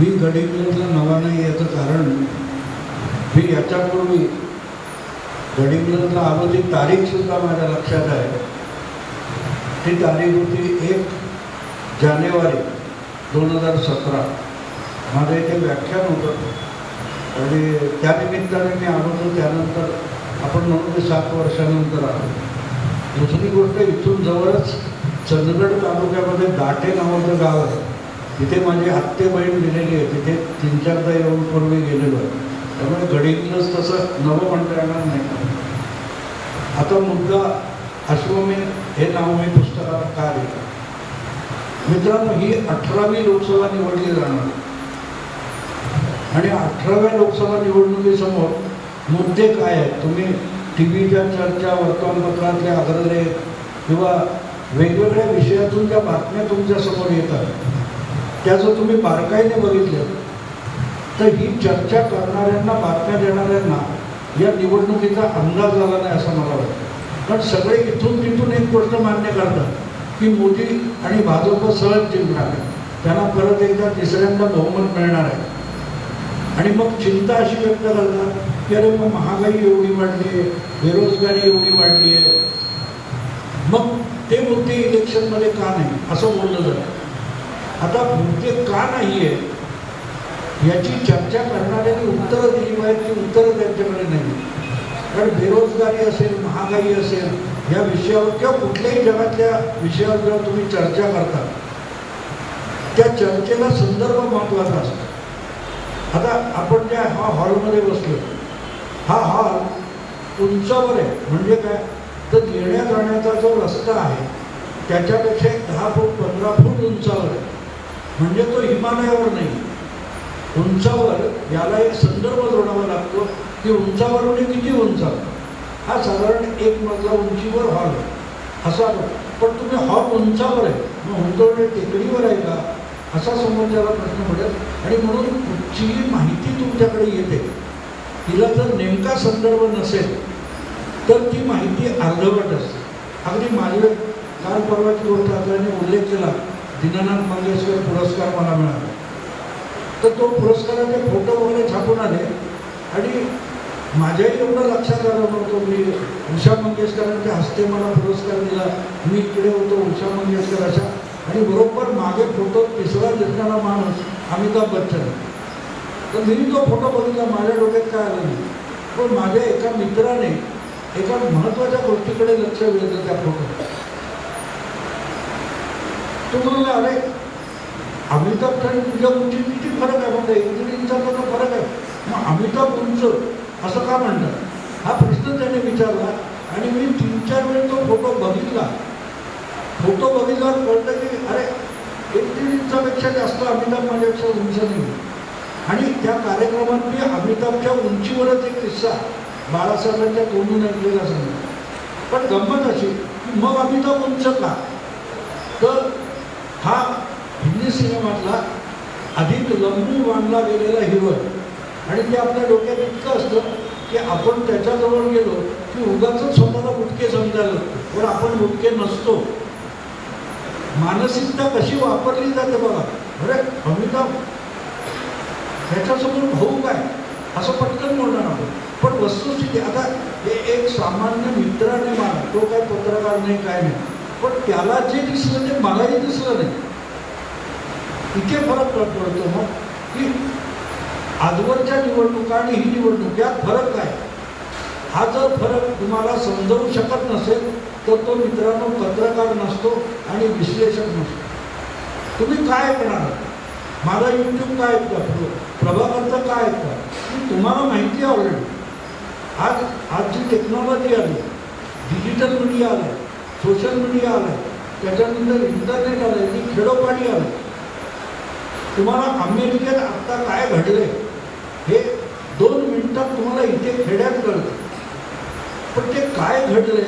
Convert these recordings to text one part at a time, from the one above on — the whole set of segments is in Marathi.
मी गडिंग्लजला नवा नाही याचं कारण मी याच्यापूर्वी गडिंग्लजला आलो ती तारीखसुद्धा माझ्या लक्षात आहे. ती तारीख होती एक जानेवारी दोन हजार सतरा. माझं इथे व्याख्यान होतं. आणि त्यानिमित्ताने मी आलो होतो त्यानंतर आपण म्हणू ते सात वर्षानंतर आलो. दुसरी गोष्ट इथून जवळच चंदगड तालुक्यामध्ये दाटे नावाचं गाव आहे. तिथे माझी हत्ते बहीण गेलेली आहे. तिथे तीन चारदा येऊन पूर्वी गेलेलो आहे. त्यामुळे गडिंगलंच तसं नवं म्हणता येणार नाही आता मुद्दा अश्वमेध हे नाव मी पुस्तकाला का दिलं मित्रांनो ही अठरावी लोकसभा निवडली जाणार आणि अठराव्या लोकसभा निवडणुकीसमोर मुद्दे काय आहेत? तुम्ही टी व्हीच्या चर्चा वर्तमानपत्रातले अग्रलेख किंवा वेगवेगळ्या विषयातून ज्या बातम्या तुमच्यासमोर येतात त्याचं तुम्ही बारकाईने बघितलं तर ही चर्चा करणाऱ्यांना बातम्या देणाऱ्यांना या निवडणुकीचा अंदाज आला नाही असं मला वाटतं. कारण सगळे इथून तिथून एक गोष्ट मान्य करतात की मोदी आणि भाजप सहज जिंकणार आहे त्यांना परत एकदा तिसऱ्यांदा बहुमत मिळणार आहे. आणि मग चिंता अशी व्यक्त करतात की अरे मग महागाई एवढी वाढली आहे बेरोजगारी एवढी वाढली आहे मग ते मुद्दे इलेक्शनमध्ये का नाही असं बोललं जातं. आता मुद्दे का नाही आहे याची चर्चा करणाऱ्यांनी उत्तरं दिली पाहिजे ती उत्तरं त्यांच्याकडे नाही कारण बेरोजगारी असेल महागाई असेल या विषयावर किंवा कुठल्याही जगातल्या विषयावर जेव्हा तुम्ही चर्चा करता त्या चर्चेला संदर्भ महत्त्वाचा असतो. आता आपण ज्या हा हॉलमध्ये बसलो हा हॉल उंचावर आहे. म्हणजे काय? तर येण्या जाण्याचा जो रस्ता आहे त्याच्यापेक्षा एक दहा फूट पंधरा फूट उंचावर आहे. म्हणजे तो हिमालयावर नाही. उंचावर याला एक संदर्भ जोडावा लागतो. की उंचावर म्हणजे किती उंचावर हा साधारण एक मजला उंचीवर हॉल आहे. असा पण तुम्ही हॉल उंचावर आहे. मग उंचावर टेकडीवर आहे का? असा समोरच्याला प्रश्न पडेल. आणि म्हणून कुठचीही माहिती तुमच्याकडे येते. तिला जर नेमका संदर्भ नसेल तर ती माहिती अर्धवट असते. अगदी माझे काल परवाची गोष्ट असल्याने उल्लेख केला. दीनानाथ मंगेशकर पुरस्कार मला मिळाला. तर तो पुरस्काराचे फोटो वगैरे छापून आले. आणि माझ्याही एवढं लक्षात आलं नव्हतं. मी उषा मंगेशकरांच्या हस्ते मला पुरस्कार दिला. मी इकडे होतो उषा मंगेशकर अशा. आणि बरोबर मागे फोटो तिसरा दिसणारा माणूस अमिताभ बच्चन. तर मी तो फोटो बघितला. माझ्या डोक्यात काय आलं नाही. पण माझ्या एका मित्राने एका महत्त्वाच्या गोष्टीकडे लक्ष वेधलं त्या फोटोत तो म्हणला अरे अमिताभ आणि तुझ्या उंची किती फरक आहे म्हणजे इंजिनिअरिंगचा दीड फरक आहे. मग अमिताभ उंच असं का म्हणतात हा प्रश्न त्याने विचारला आणि मी तीन चार वेळ तो फोटो बघितला. फोटो बघितल्यावर कळतं की अरे एक इंचापेक्षा जास्त अमिताभ माझ्यापेक्षा उंच नाही. आणि त्या कार्यक्रमात मी अमिताभच्या उंचीवरच एक किस्सा बाळासाहेबांच्या तोंडून ऐकलेला सांगितला. पण गंमत अशी की मग अमिताभ उंच का तर हा हिंदी सिनेमातला अधिक लंबू मांडला गेलेला हिरो आणि ते आपल्या डोक्यात इतकं असतं की आपण त्याच्याजवळ गेलो की उगाच स्वतःला मुटके समजायला लागतो. पण आपण मुटके नसतो. मानसिकता कशी वापरली जाते बघा. अरे अमिताभ ह्याच्यासमोर भाऊ काय? असं पटकन बोलणार आपण. पण वस्तुस्थिती आता हे एक सामान्य मित्राने मान तो काय पत्रकार नाही काय नाही. पण त्याला जे दिसलं ते मलाही दिसलं नाही. इथे फरक पडतो मग की आजवरच्या निवडणुका आणि ही निवडणूक यात फरक काय हा जर फरक तुम्हाला समजवू शकत नसेल तर तो मित्रांनो पत्रकार नसतो आणि विश्लेषक नसतो. तुम्ही काय ऐकणार माझा यूट्यूब काय ऐकता प्रभाकरचं काय ऐकता की तुम्हाला माहिती आवडेल आज आज जी टेक्नॉलॉजी आली डिजिटल मीडिया आलं सोशल मीडिया आलं त्याच्यानंतर इंटरनेट आलं की खेडोपाडी आलं तुम्हाला अमेरिकेत आत्ता काय घडले हे दोन मिनिटात तुम्हाला इथे खेड्यात कळतं. पण ते काय घडले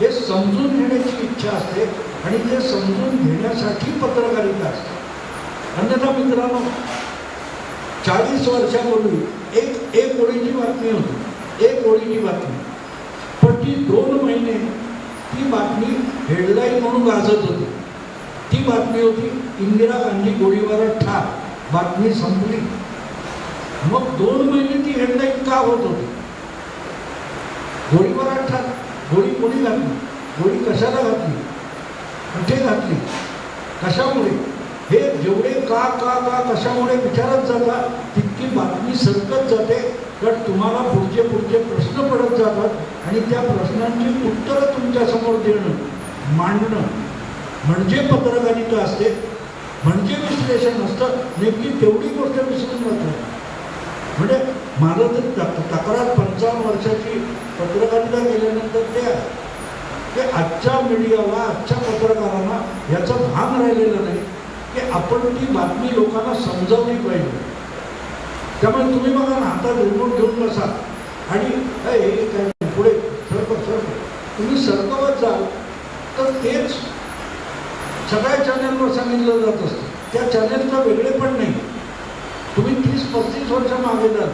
हे समजून घेण्याची इच्छा असते आणि ते समजून घेण्यासाठी पत्रकारिता असते. अन्यथा मित्रांनो चाळीस वर्षापूर्वी एक एक ओळीची बातमी होती. एक ओळीची बातमी. पण ती दोन महिने ती बातमी हेडलाईन म्हणून गाजत होती. ती बातमी होती इंदिरा गांधी गोळीबारात ठार बातमी संपली. मग दोन महिने ती हेडलाईन का होत होती? गोळीबारात ठार गोळी कोणी घातली? गोळी कशाला घातली? कुठे घातली? कशामुळे? हे जेवढे का का का कशामुळे विचारत जाता तितकी बातमी सरकत जाते. तर तुम्हाला पुढचे पुढचे प्रश्न पडत जातात. आणि त्या प्रश्नांची उत्तरं तुमच्यासमोर देणं मांडणं म्हणजे पत्रकारिता असते म्हणजे विश्लेषण असतं नेमकी तेवढी गोष्ट विसरून जातो. म्हणजे माझं तर तक तक्रार पंचावन्न वर्षाची पत्रकारिता केल्यानंतर ते आहे की आजच्या मीडियाला आजच्या पत्रकारांना याचं भान राहिलेलं नाही की आपण ती बातमी लोकांना समजावली पाहिजे. त्यामुळे तुम्ही बघा ना आता रिमोट घेऊन बसा. आणि काय नाही, पुढे सरक सरक तुम्ही सरकवत जाल तर तेच सगळ्या चॅनलवर सांगितलं जात असतं. त्या चॅनलचं वेगळे पण नाही. तुम्ही तीस पस्तीस वर्ष मागे जाल.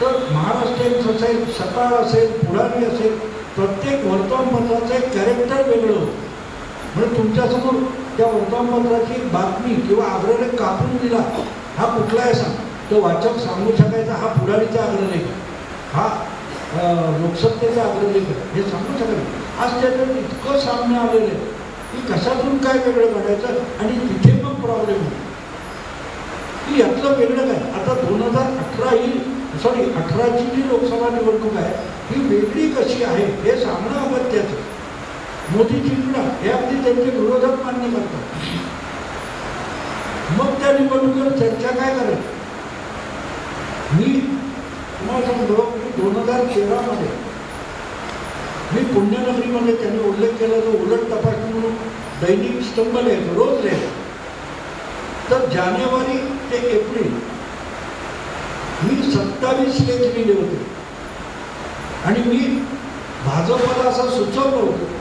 तर महाराष्ट्र टाइम्स असेल सकाळ असेल पुढारी असेल प्रत्येक वर्तमानपत्राचं एक कॅरेक्टर वेगळं होतं. म्हणजे तुमच्यासमोर त्या वर्तमानपत्राची एक बातमी किंवा आग्रह कापून दिला हा कुठला आहे सांग. तो वाचक सांगू शकायचा हा पुढारीचा आग्रह हा लोकसत्तेचं आग्रह हे सांगू शकायचं आज त्याच्यात इतकं सामने आलेलं आहे. की कशातून काय वेगळं काढायचं आणि तिथे पण प्रॉब्लेम आहे की यातलं वेगळं काय? आता दोन हजार अठरा ही सॉरी अठराची जी लोकसभा निवडणूक आहे ही वेगळी कशी आहे हे सांगणं अगत्याचं. मोदी जिंकणं हे अगदी त्यांचे विरोधक मान्य करतात. मग त्या निवडणुकीवर चर्चा काय करायची? मी तुम्हाला सांगतो दोन हजार तेरामध्ये मी पुण्यनगरीमध्ये त्यांनी उल्लेख केला जो उलट तपासणी म्हणून दैनिक स्तंभ लिहायचो रोज लिहायचो तर जानेवारी ते एप्रिल मी सत्तावीस लेख लिहिले होते. आणि मी भाजपला असं सुचवलं होतं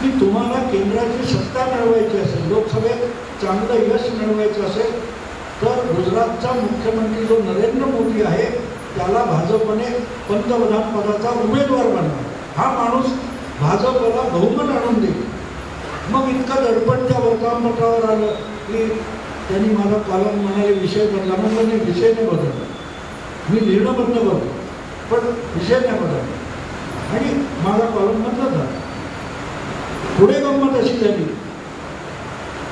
की तुम्हाला केंद्राची सत्ता मिळवायची असेल लोकसभेत चांगलं यश मिळवायचं असेल तर गुजरातचा मुख्यमंत्री जो नरेंद्र मोदी आहे त्याला भाजपने पंतप्रधान पदाचा उमेदवार बनला हा माणूस भाजपला बहुमत आणून देईल. मग इतका दडपण त्या वर्तमानपत्रावर आलं की त्यांनी माझा कालम म्हणाले विषय बदला. मग मी विषय नाही बदलला. मी लिहिणं बंद करतो पण विषय नाही बदलला. आणि माझा कॉलम बंद झाला. पुढे गंमत अशी झाली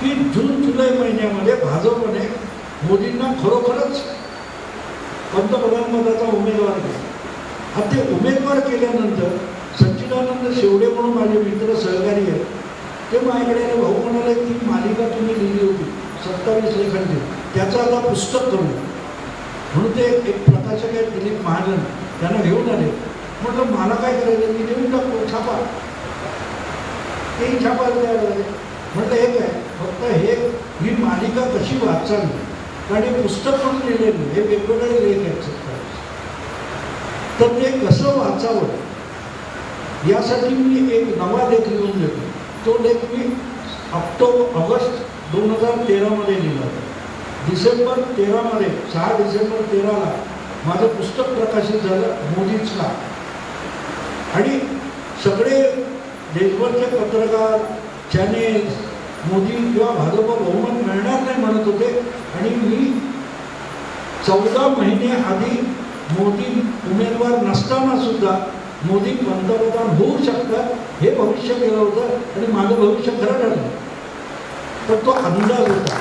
की जून जुलै महिन्यामध्ये भाजपने मोदींना खरोखरच पंतप्रधान पदाचा उमेदवार केला आता ते उमेदवार केल्यानंतर सच्चिदानंद शेवडे म्हणून माझे मित्र सहकारी आहेत. ते माझ्याकडे भाऊ म्हणाले ती मालिका तुम्ही लिहिली होती. सत्तावीस लेखांची त्याचं आता पुस्तक करू म्हणून ते एक प्रकाशक आहेत दिलीप महाजन. त्यांना घेऊन आले. म्हटलं मला काय करायचं? मी देऊन टाकतो. छापा. तेही छापा तयार झाले म्हटलं हे काय? फक्त हे ही मालिका कशी वाचावी? आणि पुस्तक म्हणून लिहिलेलं हे वेगवेगळे लेख आहेत सत्तावीस तर ते कसं वाचावं? यासाठी मी एक नवा लेख लिहून देतो तो लेख मी ऑक्टोबर ऑगस्ट दोन हजार तेरामध्ये लिहिला होता. डिसेंबर तेरामध्ये सहा डिसेंबर तेराला माझं पुस्तक प्रकाशित झालं मोदीच का आणि सगळे देशभरचे पत्रकार चॅनेल्स मोदी किंवा भाजप बहुमत मिळणार नाही म्हणत होते. आणि मी चौदा महिने आधी मोदी उमेदवार नसताना सुद्धा मोदी पंतप्रधान होऊ शकतात हे भविष्य केलं होतं आणि माझं भविष्य खरं ठरलं तर तो अंदाज होता.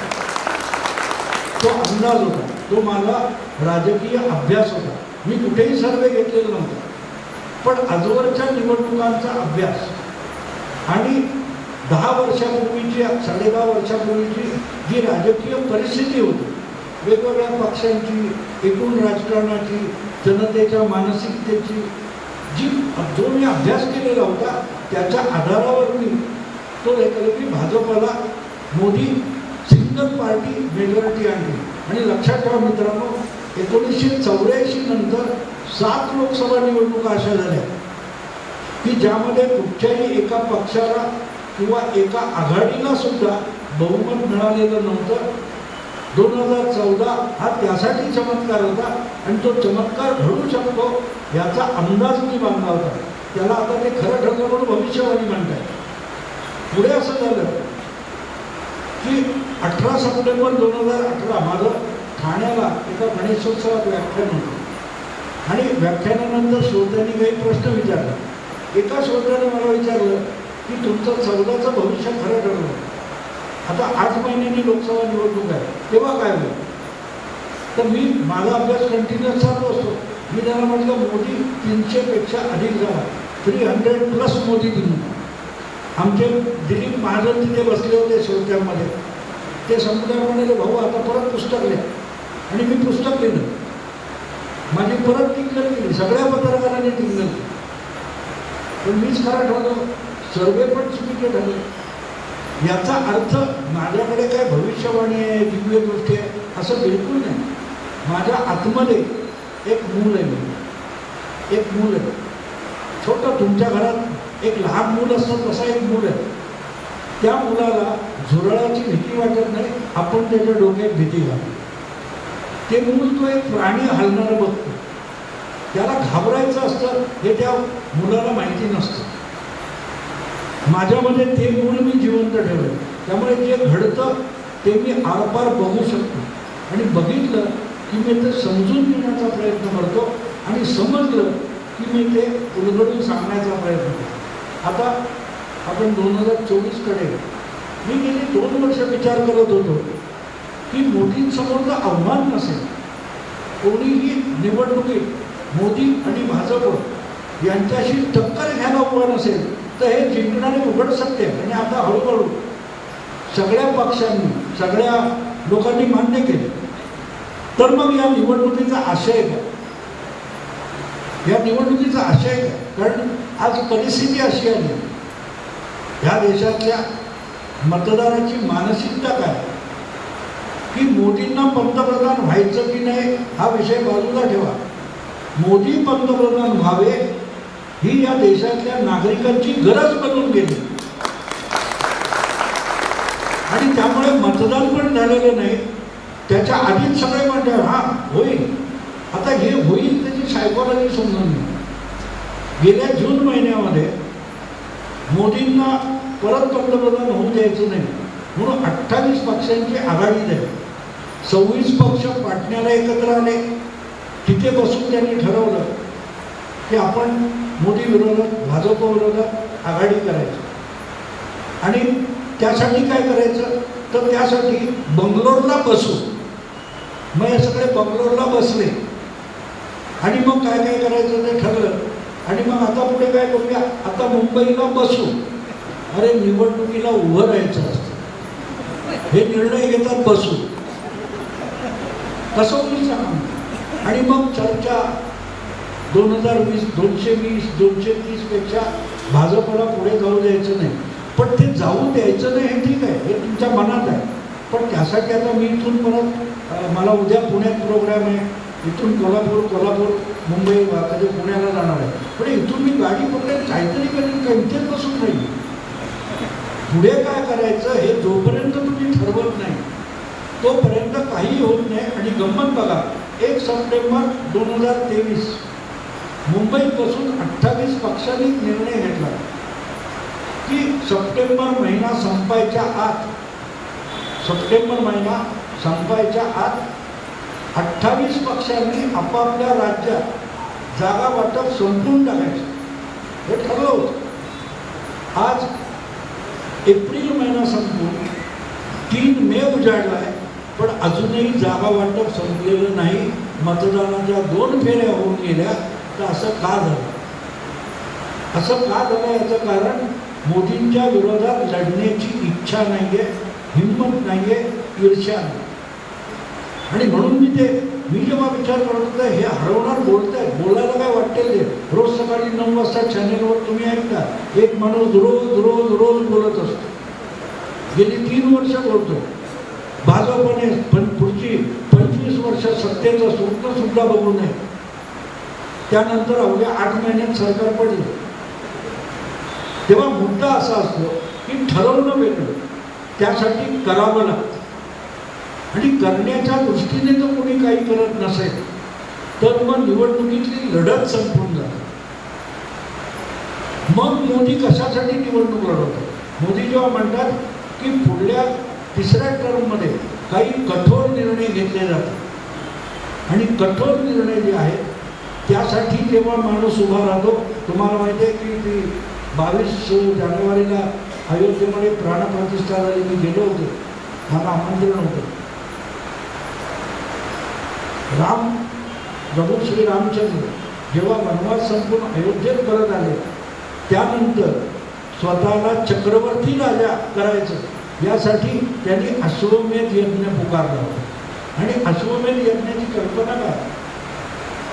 तो अंदाज होता. तो माझा राजकीय अभ्यास होता. मी कुठेही सर्वे घेतलेला नव्हता. पण आजवरच्या निवडणुकांचा अभ्यास आणि दहा वर्षापूर्वीची साडेदहा वर्षापूर्वीची जी राजकीय परिस्थिती होती वेगवेगळ्या पक्षांची एकूण राजकारणाची जनतेच्या मानसिकतेची जी जो मी अभ्यास केलेला होता त्याच्या आधारावर मी तो लेखलं की भाजपला मोदी सिंगल पार्टी मेजॉरिटी आणली. आणि लक्षात ठेवा मित्रांनो एकोणीसशे चौऱ्याऐंशी नंतर सात लोकसभा निवडणुका अशा झाल्या. की ज्यामध्ये कुठच्याही एका पक्षाला किंवा एका आघाडीला सुद्धा बहुमत मिळालेलं नव्हतं. दोन हजार चौदा हा त्यासाठी चमत्कार होता आणि तो चमत्कार घडू शकतो याचा अंदाज मी बांधला होता. त्याला आता ते खरं ठरलं म्हणून भविष्यवाणी म्हणताय पुढे असं झालं की अठरा सप्टेंबर दोन हजार अठरा माझं ठाण्याला एका गणेशोत्सवात व्याख्यान होतं. आणि व्याख्यानानंतर श्रोत्यांनी काही प्रश्न विचारला. एका श्रोत्याने मला विचारलं की तुमचं चौदाचं भविष्य खरं ठरलं आता आठ महिन्यांनी लोकसभा निवडणूक आहे. तेव्हा काय होईल? तर मी माझा अभ्यास कंटिन्युअस चालू असतो. मी त्यांना म्हटलं मोदी तीनशेपेक्षा अधिक झाला थ्री हंड्रेड प्लस मोदी दिली. आमचे दिलीप महाजन तिथे बसले होते श्रोत्यांमध्ये ते समुदाय म्हणाले भाऊ आता परत पुस्तक लिहा. आणि मी पुस्तक लिहिलं. माझी परत टिंगल केली. सगळ्या पत्रकारांनी टिंगल केली. पण मीच खरं ठरवलं. सर्वे पण चुकीचे झाले. याचा अर्थ माझ्याकडे काय भविष्यवाणी आहे दिव्य गोष्टी आहे असं बिलकुल नाही. माझ्या आतमध्ये एक मूल आहे एक मूल आहे. छोटं तुमच्या घरात एक लहान मूल असतं तसा एक मूल आहे. त्या मुलाला झुरळाची भीती वाटत नाही आपण त्याच्या डोक्यात भीती घालतो ते मूल तो एक प्राणी हलणारं बघतो. त्याला घाबरायचं असतं हे त्या मुलाला माहिती नसतं. माझ्यामध्ये ते गुण मी जिवंत ठेवलं. त्यामुळे जे घडतं ते मी आरपार बघू शकतो. आणि बघितलं की मी ते समजून घेण्याचा प्रयत्न करतो आणि समजलं की मी ते उलगडून सांगण्याचा प्रयत्न करतो. आता आपण दोन हजार चोवीसकडे मी गेली दोन वर्ष विचार करत होतो की मोदींसमोरचं आव्हान नसेल. कोणीही निवडणुकीत मोदी आणि भाजप यांच्याशी टक्कर घ्यायला उभं नसेल. तर हे जिंकणारे उघड सत्य आणि आता हळूहळू सगळ्या पक्षांनी सगळ्या लोकांनी मान्य केले. तर मग या निवडणुकीचा आशय काय या निवडणुकीचा आशय काय कारण आज परिस्थिती अशी आली. आहे. ह्या देशातल्या मतदाराची मानसिकता काय? की मोदींना पंतप्रधान व्हायचं की नाही हा विषय बाजूला ठेवा. मोदी पंतप्रधान व्हावे ही या देशातल्या नागरिकांची गरज बनून गेली. आणि त्यामुळे मतदान पण झालेलं नाही. त्याच्या आधीच सगळे म्हणतात हा होईल. आता हे होईल त्याची सायकॉलॉजी समजून घ्या. गेल्या जून महिन्यामध्ये मोदींना परत पंतप्रधान होऊ द्यायचं नाही म्हणून अठ्ठावीस पक्षांची आघाडी द्यावी सव्वीस पक्ष पाटण्याला एकत्र आले. तिथे बसून त्यांनी ठरवलं की आपण मोदी विरोधात भाजप विरोधात आघाडी करायची. आणि त्यासाठी काय करायचं? तर त्यासाठी बंगलोरला बसू. मग हे सगळे बंगलोरला बसले. आणि मग काय काय करायचं ते ठरलं. आणि मग आता पुढे काय करूया? आता मुंबईला बसू. अरे निवडणुकीला उभं राहायचं असतं. हे निर्णय घेतात बसू. कसं होईल सांगा आणि मग चर्चा दोन हजार वीस दोनशे वीस दोनशे तीसपेक्षा भाजपला पुढे जाऊ द्यायचं नाही. पण ते जाऊ द्यायचं नाही हे ठीक आहे हे तुमच्या मनात आहे. पण त्यासाठी आता मी इथून परत मला उद्या पुण्यात प्रोग्राम आहे. इथून कोल्हापूर कोल्हापूर मुंबई वा- कधी पुण्याला जाणार आहे. पण इथून मी गाडी पकडेल काहीतरी करेल काही इथेच बसून नाही पुढे काय करायचं हे जोपर्यंत तुम्ही ठरवत नाही तोपर्यंत काही होत नाही आणि गंमत बघा. एक सप्टेंबर दोन हजार तेवीस. मुंबईपासून अठ्ठावीस पक्षांनी निर्णय घेतला. की सप्टेंबर महिना संपायच्या आत सप्टेंबर महिना संपायच्या आत अठ्ठावीस पक्षांनी आपापल्या राज्यात जागा वाटप संपून टाकायचं. हे ठरलं होतं. आज एप्रिल महिना संपून तीन मे उजाडला आहे पण अजूनही जागा वाटप संपलेलं नाही. मतदानाच्या दोन फेऱ्या होऊन गेल्या. तर असं का झालं? असं का झालं याचं कारण मोदींच्या विरोधात लढण्याची इच्छा नाही आहे हिंमत नाही आहे ईर्ष्या आणि म्हणून मी ते मी जेव्हा विचार करत होतो हे हरवणार आहे बोलायला काय वाटते ते रोज सकाळी नऊ वाजता चॅनेलवर तुम्ही ऐकता एक माणूस रोज रोज रोज बोलत असतो. गेली तीन वर्ष बोलतो भाजपने पण पुढची पंचवीस वर्ष सत्तेचं स्वप्न सुद्धा बघू नये. त्यानंतर अवघ्या आठ महिन्यात सरकार पडलं. तेव्हा मुद्दा असा असतो की ठरवणं वेगळं. त्यासाठी करावं लागतं. आणि करण्याच्या दृष्टीने जर कोणी काही करत नसेल तर मग निवडणुकीतली लढत संपून जाते. मग मोदी कशासाठी निवडणूक लढवतात मोदी जेव्हा म्हणतात की पुढल्या तिसऱ्या टर्ममध्ये काही कठोर निर्णय घेतले जातात. आणि कठोर निर्णय जे आहेत त्यासाठी जेव्हा माणूस उभा राहतो. तुम्हाला माहिती आहे की ती बावीस जानेवारीला अयोध्येमध्ये प्राणप्रतिष्ठा झाली. मी गेलो होतो. मला आमंत्रण होतं. राम प्रभू श्री रामचंद्र जेव्हा वनवास संपून अयोध्येत परत आले त्यानंतर स्वतःला चक्रवर्ती राजा करायचं यासाठी त्यांनी अश्वमेध यज्ञ पुकारला होता. आणि अश्वमेध यज्ञाची कल्पना काय?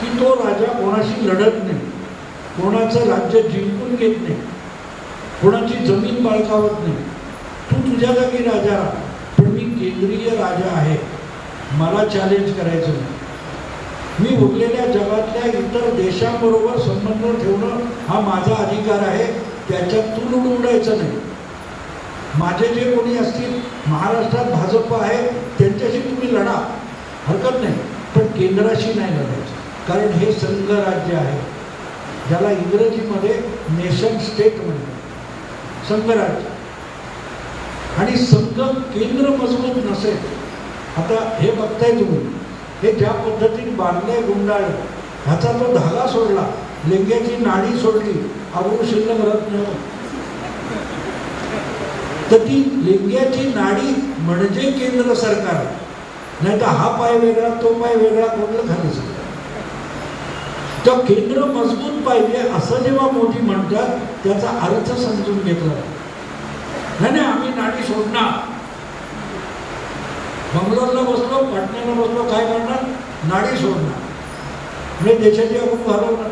की तो राजा कोणाशी लढत नाही. कोणाचं राज्य जिंकून घेत नाही. कोणाची जमीन बाळकावत नाही. तू तुझ्या जागी राजा पण मी केंद्रीय राजा आहे. मला चॅलेंज करायचं नाही. मी उरलेल्या जगातल्या इतर देशांबरोबर संबंध ठेवणं हा माझा अधिकार आहे. त्याच्यात तू लुड उडायचं नाही. माझे जे कोणी असतील महाराष्ट्रात भाजप आहे त्यांच्याशी तुम्ही लढा. हरकत नाही. पण केंद्राशी नाही लढायचं. कारण हे संघ राज्य आहे. ज्याला इंग्रजीमध्ये नेशन स्टेट म्हणतात. संघराज्य आणि संघ केंद्र मजबूत नसेल. आता हे बघताय तुम्ही. हे ज्या पद्धतीने बांधले गुंडाळे ह्याचा तो धागा सोडला. लिंग्याची नाडी सोडली. आवडू शिल्लक रत नाही. तर ती लिंग्याची नाडी म्हणजे केंद्र सरकार. नाही तर हा पाय वेगळा तो पाय वेगळा कोणलं खाली सगळं तर केंद्र मजबूत पाहिजे असं जेव्हा मोदी म्हणतात त्याचा अर्थ समजून घेतला नाही नाही आम्ही नाणी सोडणार. बंगलोरला बसलो पाटण्याला बसलो काय करणार? नाडी सोडणार. म्हणजे देशाची आपण घालवणार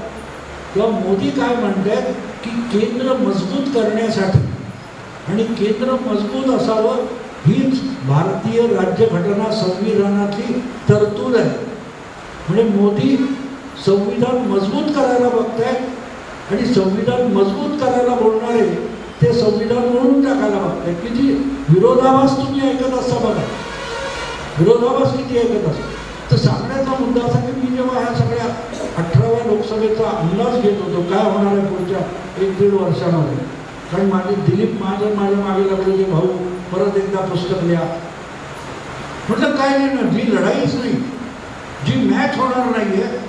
तेव्हा मोदी काय म्हणतात की केंद्र मजबूत करण्यासाठी आणि केंद्र मजबूत असावं हीच भारतीय राज्यघटना संविधानातली तरतूद आहे. म्हणजे मोदी संविधान मजबूत करायला बघतायत आणि संविधान मजबूत करायला बोलणारे ते संविधान म्हणून टाकायला बघतायत की जी विरोधाभास तुम्ही ऐकत असता बघा. विरोधाभास किती ऐकत असतो. तर सांगण्याचा मुद्दा असा की मी जेव्हा ह्या सगळ्या अठराव्या लोकसभेचा अंदाज घेत होतो काय होणार आहे पुढच्या एक दीड वर्षामध्ये? कारण माझे दिलीप महाजन माझ्या मागे लागले की भाऊ परत एकदा पुस्तक लिहा. म्हटलं काय नाही ना जी लढाईच नाही. जी मॅच होणार नाही आहे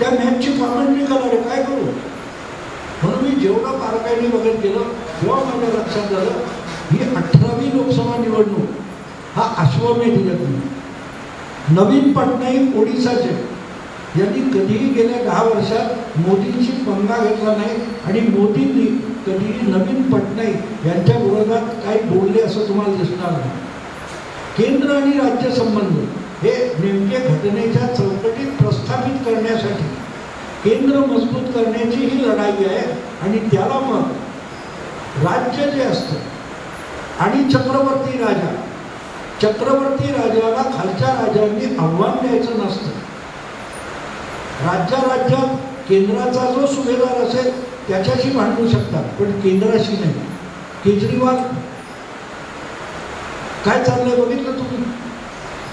त्या मॅपची कॉमेंट्री करणार काय करू? म्हणून मी जेवढं बारकाईने बघत केलं तेव्हा माझ्या लक्षात झालं ही अठरावी लोकसभा निवडणूक हा अश्वमेध यज्ञ नवीन पटनाईक ओडिसाचे. यांनी कधीही गेल्या दहा वर्षात मोदींशी पंगा घेतला नाही आणि मोदींनी कधीही नवीन पटनाईक यांच्या विरोधात काही बोलले असं तुम्हाला दिसणार नाही. केंद्र आणि राज्य संबंध हे नेमके घटनेच्या चौकट प्रस्थापित करण्यासाठी केंद्र मजबूत करण्याची ही लढाई आहे आणि त्याला मग राज्य जे असतं आणि चक्रवर्ती राजा चक्रवर्ती राजाला खालच्या राजांनी आव्हान द्यायचं नसतं. राज्या राज्यात केंद्राचा जो सुभेदार असेल त्याच्याशी भांडू शकतात पण केंद्राशी नाही. केजरीवाल काय चाललंय बघितलं तुम्ही?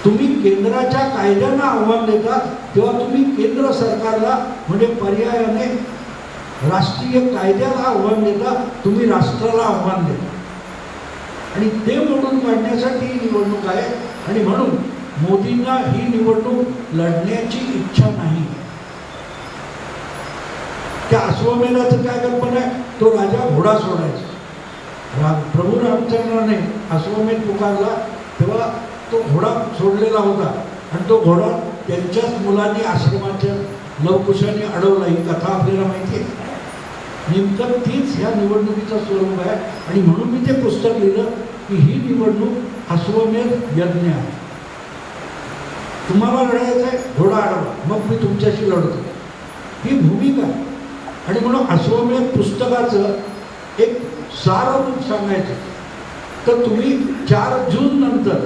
तुम्ही केंद्राच्या कायद्यांना आव्हान देता तेव्हा तुम्ही केंद्र सरकारला म्हणजे पर्यायाने राष्ट्रीय कायद्याला आव्हान देता तुम्ही राष्ट्राला आव्हान देता. आणि ते मोडून काढण्यासाठी ही निवडणूक आहे. आणि म्हणून मोदींना ही निवडणूक लढण्याची इच्छा नाही. त्या अश्वमेधाचं काय कल्पना आहे? तो राजा घोडा सोडायचा. राम प्रभू रामचंद्राने अश्वमेध पुकारला तेव्हा तो घोडा सोडलेला होता. आणि तो घोडा त्यांच्याच मुलांनी आश्रमाच्या लवकुशाने अडवला. ही कथा आपल्याला माहिती आहे. नेमकं तीच ह्या निवडणुकीचं स्वरूप आहे. आणि म्हणून मी ते पुस्तक लिहिलं की ही निवडणूक अश्वमेध यज्ञ आहे. तुम्हाला लढायचं आहे घोडा अडवा. मग मी तुमच्याशी लढतो. ही भूमिका आहे. आणि म्हणून अश्वमेध पुस्तकाचं एक साररूप सांगायचं. तर तुम्ही चार जून नंतर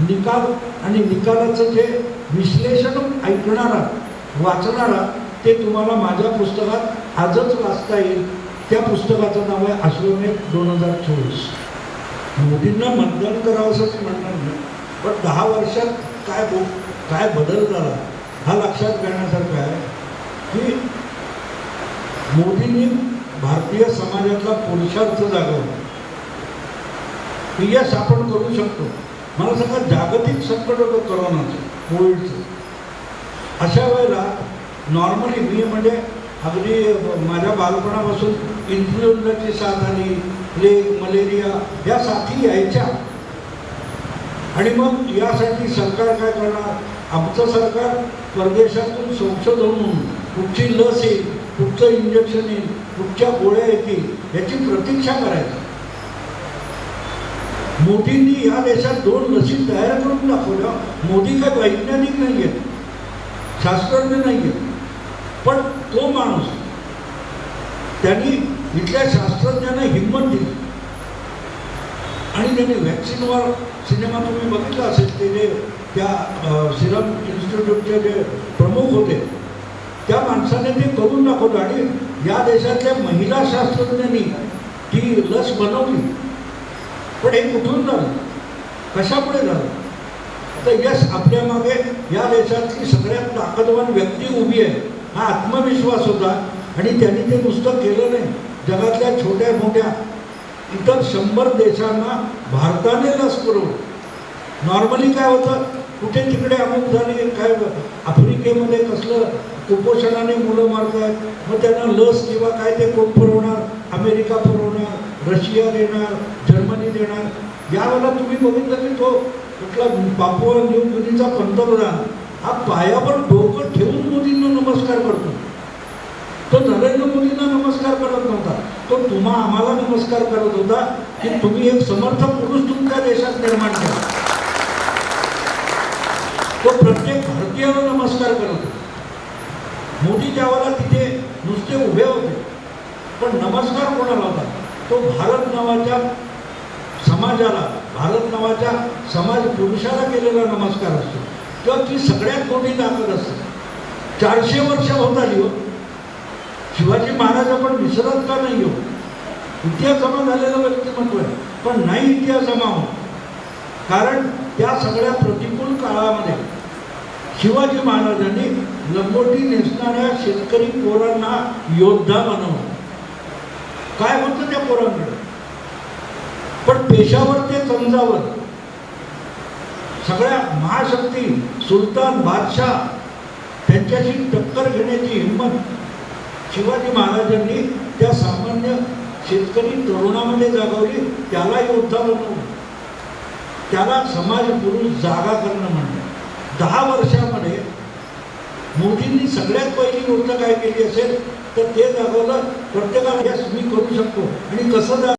निकाल आणि निकालाचं जे विश्लेषण ऐकणारा वाचणारा ते तुम्हाला माझ्या पुस्तकात आजच वाचता येईल. त्या पुस्तकाचं नाव आहे अश्वमे दोन हजार चोवीस. मोदींना मतदान करावं असं मी म्हणणार नाही पण दहा वर्षात काय बो काय बदल झाला हा लक्षात घेण्यासारखं आहे की मोदींनी भारतीय समाजातला पुरुषार्थ जागवला. यश आपण करू शकतो. मला सांगा जागतिक संकट होतं करोनाचं कोविडचं. अशा वेळेला नॉर्मली मी म्हणजे अगदी माझ्या बालपणापासून इन्फ्लुएन्झाची साथ आली प्लेग मलेरिया या साथी यायच्या. आणि मग यासाठी सरकार काय करणार? आमचं सरकार परदेशातून संशोधन होऊन कुठची लस येईल कुठचं इंजेक्शन येईल कुठच्या गोळ्या येतील याची प्रतीक्षा करायची. मोदींनी या देशात दोन लसी तयार करून दाखवल्या. मोदी काय वैज्ञानिक नाही आहेत शास्त्रज्ञ नाही आहेत पण तो माणूस त्यांनी इथल्या शास्त्रज्ञांना हिंमत दिली. आणि त्यांनी व्हॅक्सिनवर सिनेमा तुम्ही बघितला असेल ते जे त्या सिरम इन्स्टिट्यूटचे जे प्रमुख होते त्या माणसाने ते करून दाखवलं. आणि या देशातल्या महिला शास्त्रज्ञांनी ती लस बनवली. पण हे कुठून झालं? कशामुळे झालं? आता यश आपल्या मागे या देशातली सगळ्यात ताकदवान व्यक्ती उभी आहे. हा आत्मविश्वास होता आणि त्यांनी ते नुसतं केलं नाही. जगातल्या छोट्या मोठ्या इतर शंभर देशांना भारताने लस पुरवलं. नॉर्मली काय होतं? कुठे तिकडे अमुक झाले काय आफ्रिकेमध्ये कसलं कुपोषणाने मुलं मारत आहेत मग त्यांना लस किंवा काय ते कोण पुरवणार? अमेरिका पुरवणार. रशिया देणार जर्मनी देणार यावेळेला तुम्ही बघितलं की तो कुठला पापुआ न्यू गिनीचा पंतप्रधान हा पायावर डोकं ठेवून मोदींना नमस्कार करतो. तो नरेंद्र मोदींना नमस्कार करत नव्हता. तो तुम्हा आम्हाला नमस्कार करत होता की तुम्ही एक समर्थ पुरुष तुमच्या देशात निर्माण केला तो प्रत्येक भारतीयाला नमस्कार करत होता. मोदी ज्यावेळेला तिथे नुसते उभे होते. पण नमस्कार कोणाला होता? तो भारत नावाच्या समाजाला भारत नावाच्या समाज पुरुषाला केलेला नमस्कार असतो. किंवा ती सगळ्यात मोठी ताकद असते. चारशे वर्ष होत आली हो. शिवाजी महाराज आपण विसरत का नाही हो? इतिहास जमा झालेलं व्यक्तिमत्व आहे. पण नाही इतिहास जमा हो कारण त्या सगळ्या प्रतिकूल काळामध्ये शिवाजी महाराजांनी लंगोटी नेसणाऱ्या शेतकरी पोरांना योद्धा बनवलं. काय होतं त्या पोरांकडे? पण पेशावर ते तंजावर सगळ्या महाशक्ती सुलतान बादशाह त्यांच्याशी टक्कर घेण्याची हिंमत शिवाजी महाराजांनी त्या सामान्य शेतकरी तरुणामध्ये जागवली त्याला योद्धा बनवलं त्याला समाज पुरुष जागा करणं म्हणलं. दहा वर्षामध्ये मोदींनी सगळ्यात पहिली गोष्ट काय केली असेल? तर ते दाखवलं प्रत्येकाला मी करू शकतो. आणि कसं